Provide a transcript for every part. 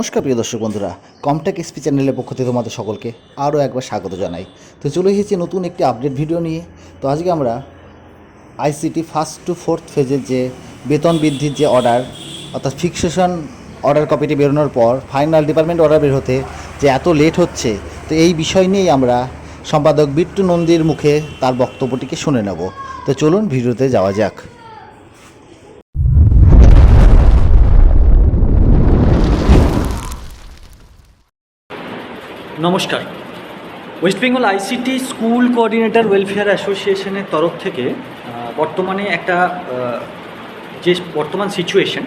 নমস্কার প্রিয় দর্শক বন্ধুরা কমটেক এসপি চ্যানেলের পক্ষ থেকে তোমাদের সকলকে আরও একবার স্বাগত জানাই। তো চলে এসেছি নতুন একটি আপডেট ভিডিও নিয়ে। তো আজকে আমরা আইসিটি ফার্স্ট টু ফোর্থ ফেজের যে বেতন বৃদ্ধির যে অর্ডার অর্থাৎ ফিক্সেশন অর্ডার কপিটি বেরোনোর পর ফাইনাল ডিপার্টমেন্ট অর্ডার বের হতে যে এত লেট হচ্ছে, তো এই বিষয় নিয়েই আমরা সম্পাদক বিট্টু নন্দীর মুখে তার বক্তব্যটিকে শুনে নেব। তো চলুন ভিডিওতে যাওয়া যাক। নমস্কার। West Bengal ICT school coordinator welfare অ্যাসোসিয়েশনের তরফ থেকে বর্তমানে একটা যে বর্তমান সিচুয়েশন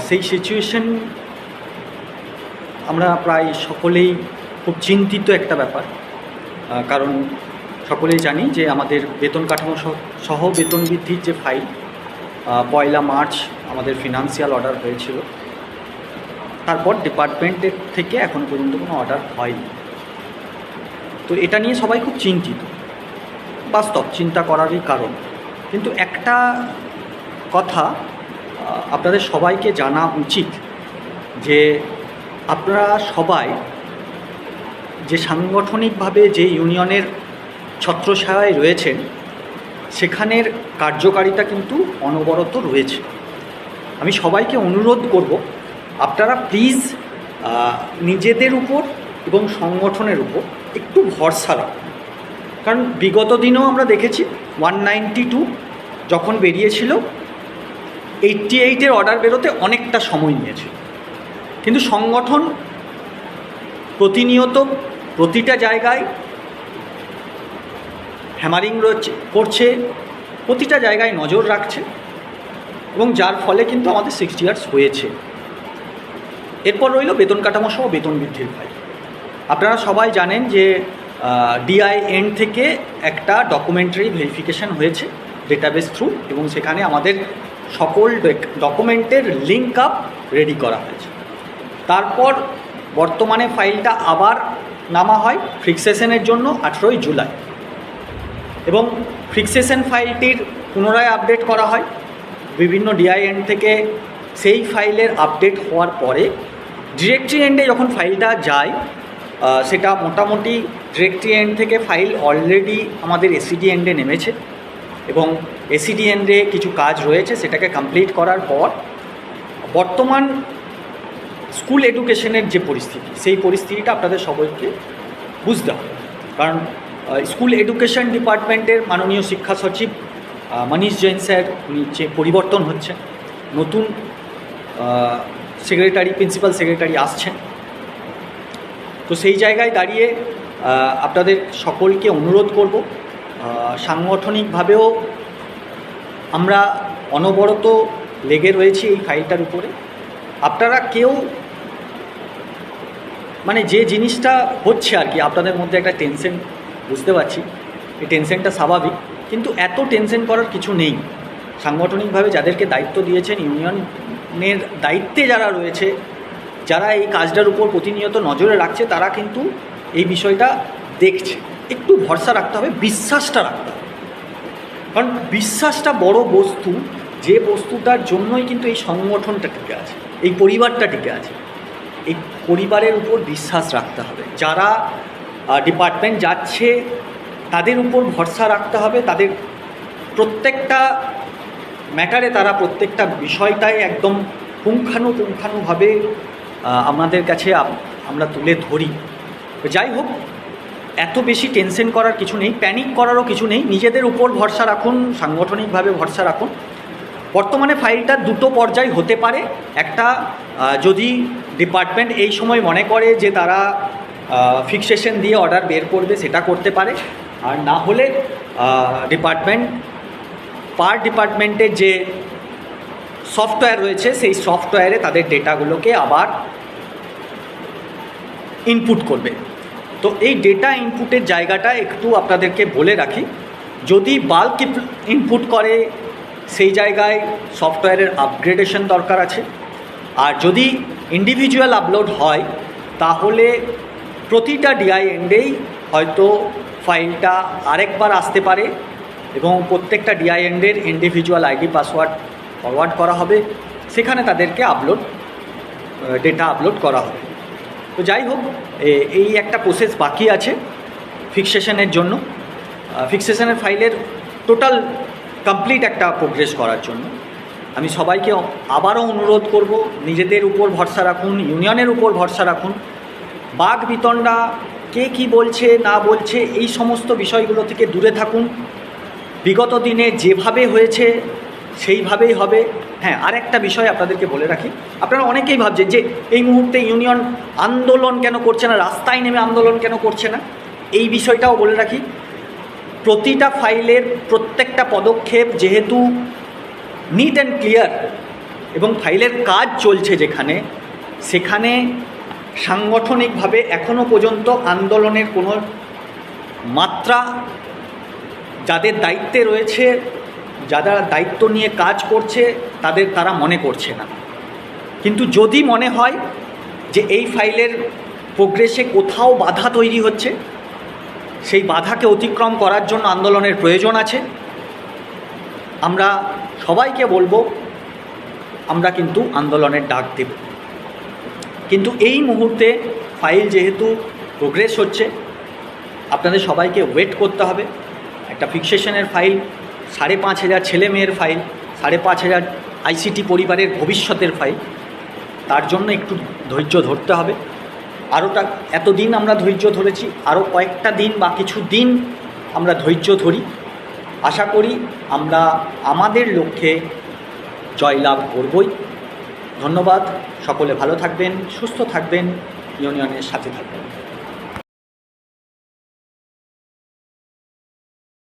সেই সিচুয়েশন আমরা প্রায় সকলেই খুব চিন্তিত একটা ব্যাপার। কারণ সকলেই জানি যে আমাদের বেতন কাঠামো সহ- সহ বেতন বৃদ্ধির যে ফাইল পয়লা মার্চ আমাদের ফিনান্সিয়াল অর্ডার হয়েছিল। তারপর ডিপার্টমেন্টের থেকে এখন পর্যন্ত কোনো অর্ডার হয়নি। তো এটা নিয়ে সবাই খুব চিন্তিত। বাস্তব চিন্তা করারই কারণ। কিন্তু একটা কথা আপনাদের সবাইকে জানা উচিত যে আপনারা সবাই যে সাংগঠনিকভাবে যে ইউনিয়নের ছত্রছায়ায় রয়েছেন, সেখানের কার্যকারিতা কিন্তু অনবরত রয়েছে। আমি সবাইকে অনুরোধ করব আপনারা প্লিজ নিজেদের উপর এবং সংগঠনের উপর একটু ভরসা রাখুন। কারণ বিগত দিনেও আমরা দেখেছি ওয়ান নাইনটি টু যখন বেরিয়েছিল এইটটি এইটের অর্ডার বেরোতে অনেকটা সময় নিয়েছিল। কিন্তু সংগঠন প্রতিনিয়ত প্রতিটা জায়গায় হ্যামারিং রয়েছে, করছে, প্রতিটা জায়গায় নজর রাখছে এবং যার ফলে কিন্তু আমাদের সিক্সটি ইয়ার্স হয়েছে। এরপর রইল বেতন কাঠামো সহ বেতন বৃদ্ধির ফাইল। আপনারা সবাই জানেন যে ডিআইএন থেকে একটা ডকুমেন্টারি ভেরিফিকেশন হয়েছে ডেটাবেস থ্রু এবং সেখানে আমাদের সকল ডকুমেন্টের লিঙ্ক আপ রেডি করা হয়েছে। তারপর বর্তমানে ফাইলটা আবার নামা হয় ফিক্সেশনের জন্য আঠেরোই জুলাই। এবং ফিক্সেশন ফাইলটির পুনরায় আপডেট করা হয়। বিভিন্ন ডিআইএন থেকে সেই ফাইলের আপডেট হওয়ার পরে ডিরেক্টরি এন্ডে যখন ফাইলটা যায় সেটা মোটামুটি ডিরেক্টরি এন্ড থেকে ফাইল অলরেডি আমাদের এসিডি এন্ডে নেমেছে এবং এসিডি এন্ডে কিছু কাজ রয়েছে সেটাকে কমপ্লিট করার পর বর্তমান স্কুল এডুকেশনের যে পরিস্থিতি, সেই পরিস্থিতিটা আপনাদের সবাইকে বুঝতে হবে। কারণ স্কুল এডুকেশন ডিপার্টমেন্টের মাননীয় শিক্ষা সচিব মনীষ জৈন স্যার, উনি যে পরিবর্তন হচ্ছে নতুন সেক্রেটারি, প্রিন্সিপাল সেক্রেটারি আসছেন। তো সেই জায়গায় দাঁড়িয়ে আপনাদের সকলকে অনুরোধ করব সাংগঠনিকভাবেও আমরা অনবরত লেগে রয়েছি এই ফাইলটার উপরে। আপনারা কেউ মানে যে জিনিসটা হচ্ছে আর কি, আপনাদের মধ্যে একটা টেনশন, বুঝতে পারছি, এই টেনশনটা স্বাভাবিক, কিন্তু এত টেনশন করার কিছু নেই। সাংগঠনিকভাবে যাদেরকে দায়িত্ব দিয়েছেন ইউনিয়নের দায়িত্বে যারা রয়েছে, যারা এই কাজটার উপর প্রতিনিয়ত নজরে রাখছে, তারা কিন্তু এই বিষয়টা দেখছে। একটু ভরসা রাখতে হবে, বিশ্বাসটা রাখতে হবে। কারণ বিশ্বাসটা বড় বস্তু, যে বস্তুটার জন্যই কিন্তু এই সংগঠনটা টিকে আছে, এই পরিবারটা টিকে আছে। এই পরিবারের উপর বিশ্বাস রাখতে হবে। যারা ডিপার্টমেন্ট যাচ্ছে, তাদের উপর ভরসা রাখতে হবে, তাদের প্রত্যেকটা ম্যাটারে তারা প্রত্যেকটা বিষয়টাই একদম পুঙ্খানুপুঙ্খানুভাবে আমাদের কাছে আমরা তুলে ধরি। যাই হোক, এত বেশি টেনশন করার কিছু নেই প্যানিক করারও কিছু নেই, নিজেদের উপর ভরসা রাখুন, সাংগঠনিকভাবে ভরসা রাখুন। বর্তমানে ফাইলটা দুটো পর্যায় হতে পারে। একটা যদি ডিপার্টমেন্ট এই সময় মনে করে যে তারা ফিক্সেশন দিয়ে অর্ডার বের করবে, সেটা করতে পারে। আর না হলে ডিপার্টমেন্ট পার ডিপার্টমেন্টের যে সফটওয়্যার রয়েছে, সেই সফটওয়্যারে তাদের ডেটাগুলোকে আবার ইনপুট করবে। তো এই ডেটা ইনপুটের জায়গাটা একটু আপনাদেরকে বলে রাখি, যদি বাল্ক ইনপুট করে, সেই জায়গায় সফটওয়্যারের আপগ্রেডেশন দরকার আছে। আর যদি ইন্ডিভিজুয়াল আপলোড হয়, তাহলে প্রতিটা ডিআই এন্ডেই হয়তো ফাইলটা আরেকবার আসতে পারে। এবং প্রত্যেকটা ডিআইএনডের ইন্ডিভিজুয়াল আইডি পাসওয়ার্ড ফরওয়ার্ড করা হবে। সেখানে তাদেরকে আপলোড ডেটা আপলোড করা হবে। তো যাই হোক এই একটা প্রসেস বাকি আছে ফিক্সেশনের জন্য। ফিক্সেশনের ফাইলের টোটাল কমপ্লিট একটা প্রোগ্রেস করার জন্য। আমি সবাইকে আবারও অনুরোধ করব, নিজেদের উপর ভরসা রাখুন ইউনিয়নের উপর ভরসা রাখুন। বাঘ, বিতণ্ডা, কে কি বলছে, না বলছে, এই সমস্ত বিষয়গুলো থেকে দূরে থাকুন। বিগত দিনে যেভাবে হয়েছে, সেইভাবেই হবে। হ্যাঁ আর একটা বিষয় আপনাদেরকে বলে রাখি। আপনারা অনেকেই ভাবছেন যে এই মুহূর্তে ইউনিয়ন আন্দোলন কেন করছে না, রাস্তায় নেমে আন্দোলন কেন করছে না? এই বিষয়টাও বলে রাখি। প্রতিটা ফাইলের প্রত্যেকটা পদক্ষেপ যেহেতু নিট অ্যান্ড ক্লিয়ার এবং ফাইলের কাজ চলছে যেখানে, সেখানে সাংগঠনিকভাবে এখনও পর্যন্ত আন্দোলনের কোনো মাত্রা যাদের দায়িত্বে রয়েছে, যারা দায়িত্ব নিয়ে কাজ করছে, তাদের তারা মনে করছে না। কিন্তু যদি মনে হয় যে এই ফাইলের প্রোগ্রেসে কোথাও বাধা তৈরি হচ্ছে, সেই বাধাকে অতিক্রম করার জন্য আন্দোলনের প্রয়োজন আছে, আমরা সবাইকে বলব, আমরা কিন্তু আন্দোলনের ডাক দেব। কিন্তু এই মুহূর্তে ফাইল যেহেতু প্রোগ্রেস হচ্ছে, আপনাদের সবাইকে ওয়েট করতে হবে। একটা ফিক্সেশনের ফাইল সাড়ে পাঁচ হাজার ছেলে মেয়ের ফাইল সাড়ে পাঁচ হাজার আইসিটি পরিবারের ভবিষ্যতের ফাইল তার জন্য একটু ধৈর্য ধরতে হবে। আরোটা, এতদিন আমরা ধৈর্য ধরেছি আরও কয়েকটা দিন বা কিছু দিন আমরা ধৈর্য ধরি। আশা করি আমরা আমাদের লক্ষ্যে জয়লাভ করবই। ধন্যবাদ। সকলে ভালো থাকবেন, সুস্থ থাকবেন, ইউনিয়নের সাথে থাকবেন।